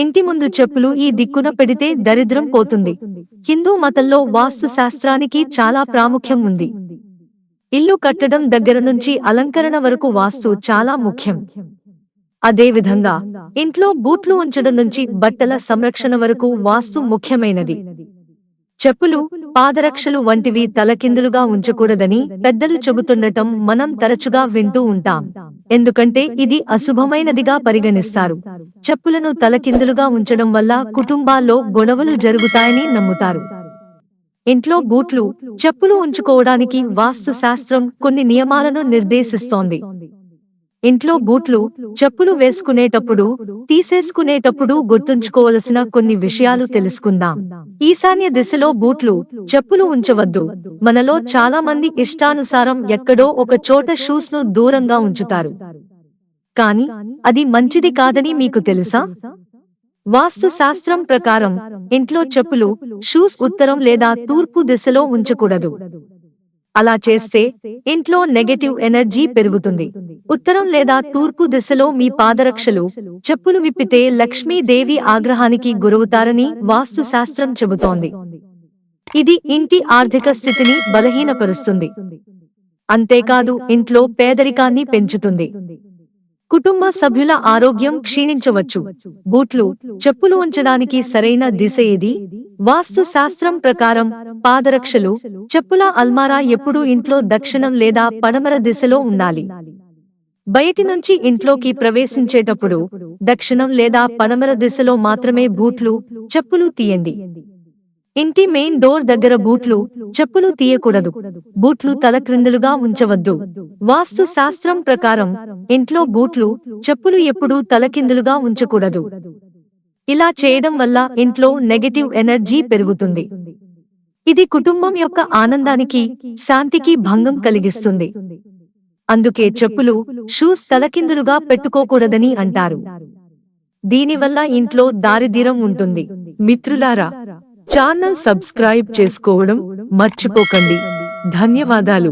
ఇంటి ముందు చెప్పులు ఈ దిక్కున పెడితే దరిద్రం పోతుంది. హిందూ మతంలో వాస్తు శాస్త్రానికి చాలా ప్రాముఖ్యం ఉంది. ఇల్లు కట్టడం దగ్గర నుంచి అలంకరణ వరకు వాస్తు చాలా ముఖ్యం. అదేవిధంగా ఇంట్లో బూట్లు ఉంచడం నుంచి బట్టల సంరక్షణ వరకు వాస్తు ముఖ్యమైనది. చెప్పులు పాదరక్షలు వంటివి తలకిందులుగా ఉంచకూడదని పెద్దలు చెబుతుండటం మనం తరచుగా వింటూ ఉంటాం. ఎందుకంటే ఇది అశుభమైనదిగా పరిగణిస్తారు. చెప్పులను తలకిందులుగా ఉంచడం వల్ల కుటుంబాల్లో గొడవలు జరుగుతాయని నమ్ముతారు. ఇంట్లో బూట్లు చెప్పులు ఉంచుకోవడానికి వాస్తు శాస్త్రం కొన్ని నియమాలను నిర్దేశిస్తోంది. ఇంట్లో బూట్లు చెప్పులు వేసుకునేటప్పుడు తీసేసుకునేటప్పుడు గుర్తుంచుకోవలసిన కొన్ని విషయాలు తెలుసుకుందాం. ఈశాన్య దిశలో బూట్లు చెప్పులు ఉంచవద్దు. మనలో చాలా మంది ఇష్టానుసారం ఎక్కడో ఒక చోట షూస్ను దూరంగా ఉంచుతారు. కాని అది మంచిది కాదని మీకు తెలుసా? వాస్తు శాస్త్రం ప్రకారం ఇంట్లో చెప్పులు షూస్ ఉత్తరం లేదా తూర్పు దిశలో ఉంచకూడదు. అలా చేస్తే ఇంట్లో నెగటివ్ ఎనర్జీ పెరుగుతుంది. ఉత్తరం లేదా తూర్పు దిశలో మీ పాదరక్షలు చెప్పులు విప్పితే లక్ష్మీదేవి ఆగ్రహానికి గురవుతారని వాస్తుశాస్త్రం చెబుతోంది. ఇది ఇంటి ఆర్థిక స్థితిని బలహీనపరుస్తుంది. అంతేకాదు ఇంట్లో పేదరికాన్ని పెంచుతుంది. కుటుంబ సభ్యుల ఆరోగ్యం క్షీణించవచ్చు. బూట్లు చెప్పులు ఉంచడానికి సరైన దిశ ఏది? వాస్తు శాస్త్రం ప్రకారం పాదరక్షలు చెప్పుల అల్మారా ఎప్పుడూ ఇంట్లో దక్షిణం లేదా పడమర దిశలో ఉండాలి. బయటి నుంచి ఇంట్లోకి ప్రవేశించేటప్పుడు దక్షిణం లేదా పడమర దిశలో మాత్రమే బూట్లు చెప్పులు తీయండి. ఇంటి మెయిన్ డోర్ దగ్గర బూట్లు చెప్పులు తీయకూడదు. బూట్లు తల క్రిందులుగా ఉంచవద్దు. వాస్తు శాస్త్రం ప్రకారం ఇంట్లో బూట్లు చెప్పులు ఎప్పుడూ తలకిందులుగా ఉంచకూడదు. ఇలా చేయడం వల్ల ఇంట్లో నెగటివ్ ఎనర్జీ పెరుగుతుంది. ఇది కుటుంబం యొక్క ఆనందానికి శాంతికి భంగం కలిగిస్తుంది. అందుకే చెప్పులు షూస్ తలకిందులుగా పెట్టుకోకూడదని అంటారు. దీనివల్ల ఇంట్లో దారిద్ర్యం ఉంటుంది. మిత్రులారా ఛానల్ సబ్స్క్రైబ్ చేసుకోవడం మర్చిపోకండి. ధన్యవాదాలు.